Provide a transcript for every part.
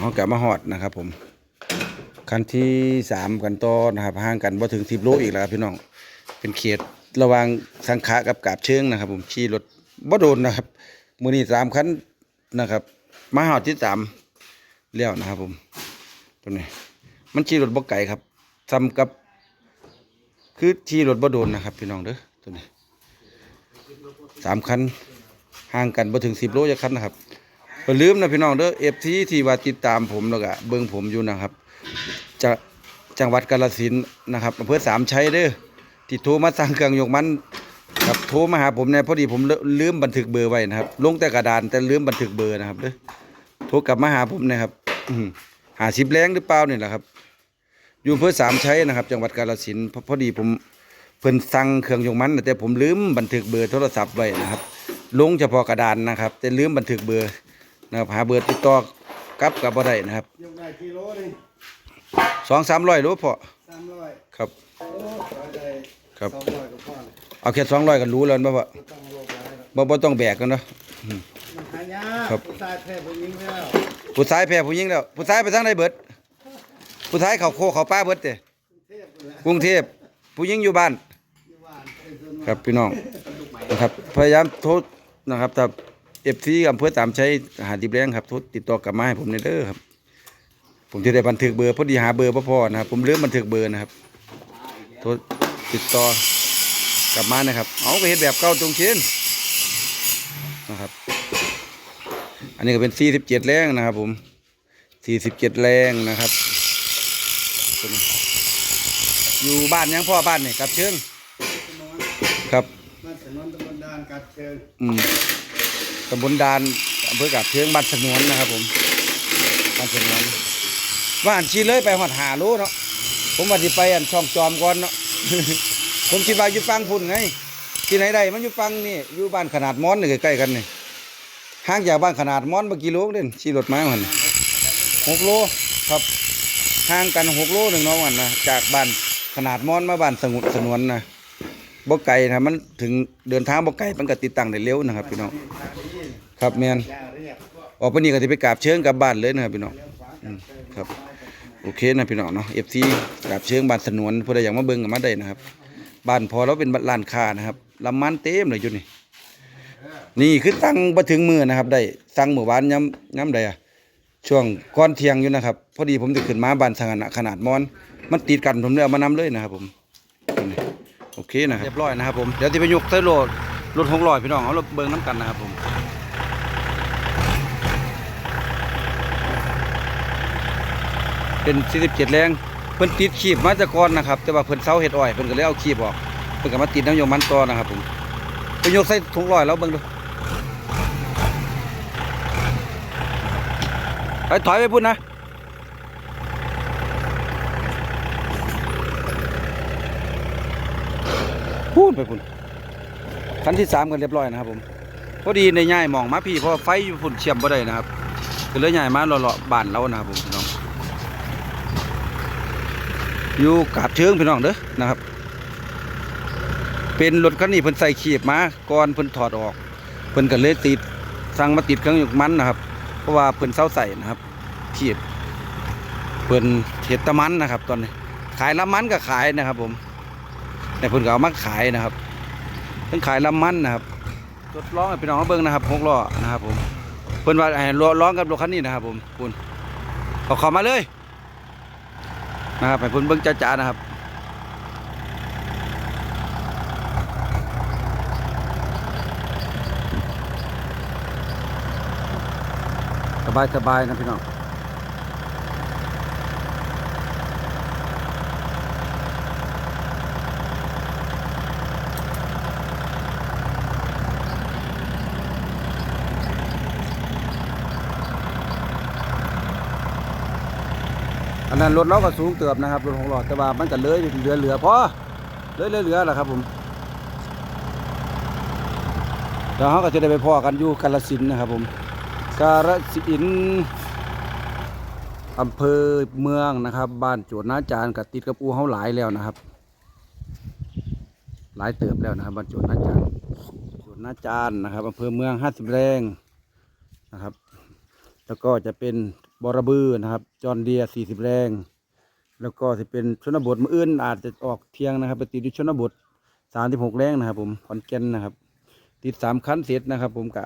เขากลับมาฮอดนะครับ ผมคันที่สามกันต่อนะครับห่างกันบ่ถึงสิบโลอีกแล้วครับพี่น้องเป็นเขตระหว่างสังขะกับกาบเชิงนะครับ ผมขี่รถบ่โดนนะครับมือนี้สามคันนะครับ มาหอดที่สามเลี้ยวนะครับ ผมตรงนี้มันขี่รถบ่ไกลครับซ้ำกับคือขี่รถบ่โดนนะครับ พี่น้องเด้อตัวนี้สามคันห่างกันบ่ถึงสิบโลจะคันนะครับ่าลืมนะพี่น้องเด้อเอฟซีที่ว่าติดตามผมแล้วก็เบิ่งผมอยู่นะครับจะจังหวัดกาฬสินธุ์นะครับอำเภอสามชัยเด้อที่โทรมาสั่งเครื่องยกมันครับโทรมาหาผมเนี่ยพอดีผมลืมบันทึกเบอร์ไว้นะครับ ลงแต่กระดานแต่ลืมบันทึกเบอร์นะครับเด้อโทรกลับมาหาผมนะครับหาสิบแรงหรือเปล่าเนี่ยแหละครับ อยู่อำเภอสามชัยนะครับ จังหวัดกาฬสินธุ์พอพอดีผมเพิ่นสั่งเครื่องยกมันแต่ผมลืมบันทึกเบอร์โทรศัพท์ไว้นะครับ ลงเฉพาะกระดานนะครับ แต่ลืมบันทึกเบอร์ นะครับหาเบอร์ติดต่อกลับกับบ่ได้นะครับยกได้กิโลหนึงสองสามร้อยรู้พอสามร้อยครับโอ้ร้อยได้ครับสองร้อยก็พอเลยเอาแค่สองร้อยกันรู้แล้วบ่พ่อไม่ต้องโลกอะไรหรอกบ่บ่ต้องแบกกันเนาะมันหายากครับ ผู้ชายแท้ผู้หญิงแล้วผู้ชายแพ้ผู้หญิงแล้วผู้ชายไปทางไหนเบิด ผู้ชายเขาโคเขาป้าเบิดเด้เทพเลยกรุงเทพผู้หญิงอยู่บ้าน อยู่บ้านเป็นส่วนมาก ครับพี่น้องนะครับพยายามโทรนะครับถ้า เอฟซีอำเภอตามใช้หาดิบแรงครับโทรติดต่อกลับมาให้ผมในอยเด้อครับ ผมจะได้บันทึกเบอร์พอดีหาเบอร์บ่พอนะครับ ผมลืมบันทึกเบอร์นะครับโทรติดต่อกลับมานะครับ เอาก็เฮ็ดแบบเก่าตรงเช่นนะครับ อันนี้ก็เป็น 47 แรงนะครับ ผม 47 แรงนะครับตัวนี้อยู่บ้านยังพ่อบ้านนี่ครับเชิงครับบ้านสนวนตำบลดานกัดเชิงอืม ตำบลดานอำเภอกับเชิงบ้านสนวนนะครับ ผมบ้านสนวนว่าอันชีเลยไปหอดหาโลเนาะผมว่าสิไปอันช่องจอมก่อนเนาะผมคิดว่าอยู่ฟังพุ่นไงที่ไหนได้มันอยู่ฟังนี่อยู่บ้านขนาดม้อนนี่ใกล้กันนี่ห่างจากบ้านขนาดม้อนเมื่อกี่โลเด่นขี่รถมาหันหกโลครับห่างกันหกโลหนึ่งน้องวันนะจากบ้านขนาดม้อนมาบ้านสงุสนวนนะบ่ไกลนะมันถึงเดินทางบ่ไกลมันก็ติดตั้งได้เร็วนะครับพี่น้อง ครับแมนออกไปนี่ก็จะไปกราบเชิงกลับบ้านเลยนะครับพี่น้องครับโอเคนะพี่น้องเนาะเอฟซีกราบเชิงบ้านสนวนผู้ใดอยากมาเบิ่งก็มาได้นะครับบ้านพอเราเป็นร้านค้านะครับลำมันเต็มเลยจุดนี้นี่คือตั้งมาถึงมือนะครับ ได้สั่งเมื่อวานย้ำย้ำใดอะช่วงก่อนเทียงอยู่นะครับ พอดีผมจะขึ้นมาบ้านสงนะขนาดมอน มันติดกันผมเลยเอามานำเลยนะครับ ผมโอเคนะครับเรียบร้อยนะครับผมเดี๋ยวที่ไปยกใส่รถรถหกร้อยพี่น้องเอารถเบิ่งน้ำกันนะครับผม เป็น 47 แรงเพิ่นติดขีบมาจากก่อนนะครับ แต่ว่าเพิ่นเซาเห็ดอ้อยเพิ่นก็เลยเอาขีบออกเพิ่นก็มาติดน้ำยมมันต่อนะครับผมไปยกใส่ถุงลอยแล้วเบิ่งดูไปถอยไปพุ่นนะพูดไปพุ่นคันที่สามกันเรียบร้อยนะครับผมพอดีในย่ายมองมาพี่เพราะไฟอยู่พุ่นเชื่อมบ่ได้นะครับก็เลยย่ายมาเลาะๆบานเรานะครับผมพี่น้ อยู่กาบเชิงพี่น้องเด้อนะครับ เป็นรถคันนี้เพิ่นใส่ขีบมาก่อนเพิ่นถอดออกเพิ่นก็เลยติดสั่งมาติดเครื่องยกมันนะครับ เพราะว่าเพิ่นเซาใส่นะครับขีบเพิ่นเฮ็ดตะมันนะครับ ตอนนี้ขายลำมันก็ขายนะครับ ผม แต่เพิ่นก็เอามาขายนะครับเพิ่นขายลำมันนะครับรถร้องพี่น้องเขาเบิ่งนะครับหกล้อนะครับ ผมเพิ่นว่าให้ร้องกับรถคันนี้นะครับ ผมคุณเอข้ามาเลย นะครับให้เพิ่นเบิ่งจ้าๆนะครับสบายสบายนะพี่น้อง อันนั้นรถเราก็สูงเติบนะครับรถหกล้อแต่ว่ามันก็เลยเหลือเหลือพอเลยเหลือเหลือแหละครับผมเดี๋ยวเขาก็จะได้ไปพ่อกันอยู่กาลสินนะครับผมกาฬสินอำเภอเมืองนะครับ บ้านโจดนาจารย์กับติดกับอูเฮาหลายแล้วนะครับ หลายเติบแล้วนะครับบ้านโจดนาจารย์โจดนาจารย์นะครับอำเภอเมืองห้าสิบแรงนะครับ แล้วก็จะเป็น บอระบือนะครับ จอนเดียสี่สิบแรง แล้วก็จะเป็นชนบทมืออื่น อาจจะออกเที่ยงนะครับ ไปติดอยู่ชนบทสามสิบหกแรงนะครับ ผมขอนแก่นนะครับ ติดสามคันเสร็จนะครับ ผมกะ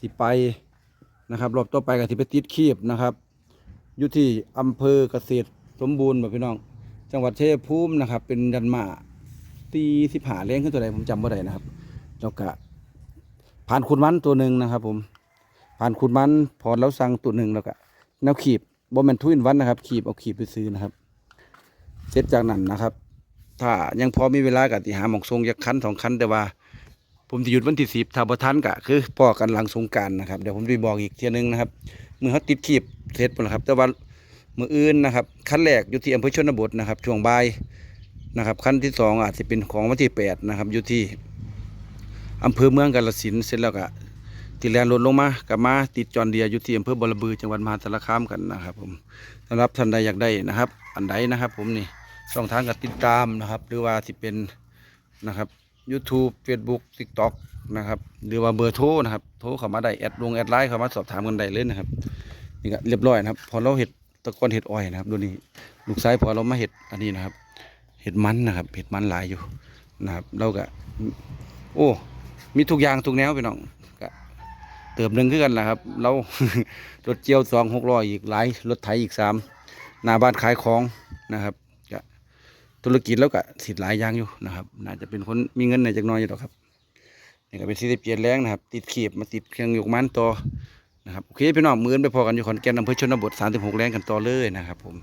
สิไปนะครับรอบต่อไปก็สิไปติดคีบนะครับอยู่ที่อำเภอเกษตรสมบูรณ์แบบพี่น้อง จังหวัดเชัยภูมินะครับ เป็นดันมาตีสิบหาแรงขึ้นตัวใดผมจำบ่ได้นะครับแล้วก็ผ่านคุณมันตัวหนึ่งนะครับ ผม ผ่านคุณมันพอแล้วสั่งตัวหนึ่งแล้วก็แนวขีบบอมเมนทุนวันนะครับ ขีบเอาขีบไปซื้อนะครับ เสร็จจากนั้นนะครับ ถ้ายังพอมีเวลากับที่หาหมองทรงยักคันสองคันแต่ว่า ผมจะหยุดวันที่สิบถ้าบ่ทันกะคือพ่อกันหลังสงการนะครับเดี๋ยวผมจะบอกอีกเทียหนึงนะครับเมื่อเขาติดขีบเสร็จหมดแล้วครับ แต่ว่ามืออื่นนะครับคันแรกอยู่ที่อำเภอชนบทนะครับช่วงบ่ายนะครับคันที่สองอาจจะเป็นของวันที่แปดนะครับอยู่ที่อำเภอเมืองกาฬสินเสร็จแล้วก็ ติแลนลดลงมากลับมาติดจอนเดียอยู่ที่อำเภอบอรบือจังหวัดมหาสารคามกันนะครับ ผมสำหรับท่านใดอยากได้นะครับ อันใดนะครับ ผมนี่ช่องทางการติดตามนะครับ หรือว่าที่เป็นนะครับ YouTube Facebook TikTok นะครับหรือว่าเบอร์โทรนะครับโทรเข้ามาได้แอดลงแอดไลน์เข้ามาสอบถามกันได้เลยนะครับนี่ก็เรียบร้อยนะครับ พอเราเห็ดตะกอนเห็ดอ้อยนะครับดูนี่ลูกชายพอเรามาเห็ดอันนี้นะครับ เห็ดมันนะครับเห็ดมันหลายอยู่นะครับเราก็โอ้มีทุกอย่างทุกแนวพี่น้อง เติมหนึ่งขึ้นกันแหละครับ เรารถเจียวสองหกร้อยอีกหลายรถไถอีกสามหน้าบ้านขายของนะครับก็ธุรกิจแล้วก็สิทธิ์หลายอย่างอยู่นะครับ น่าจะเป็นคนมีเงินในจักน้อยอยู่หรอกครับนี่ก็เป็นสิทธิ์เปลี่ยนแรงนะครับ ติดขีบมาติดเครื่องยกมันต่อนะครับโอเคพี่น้องมือนไปพอกันอยู่ขอนแก่นอำเภอชนบท36แรงกันต่อเลยนะครับผม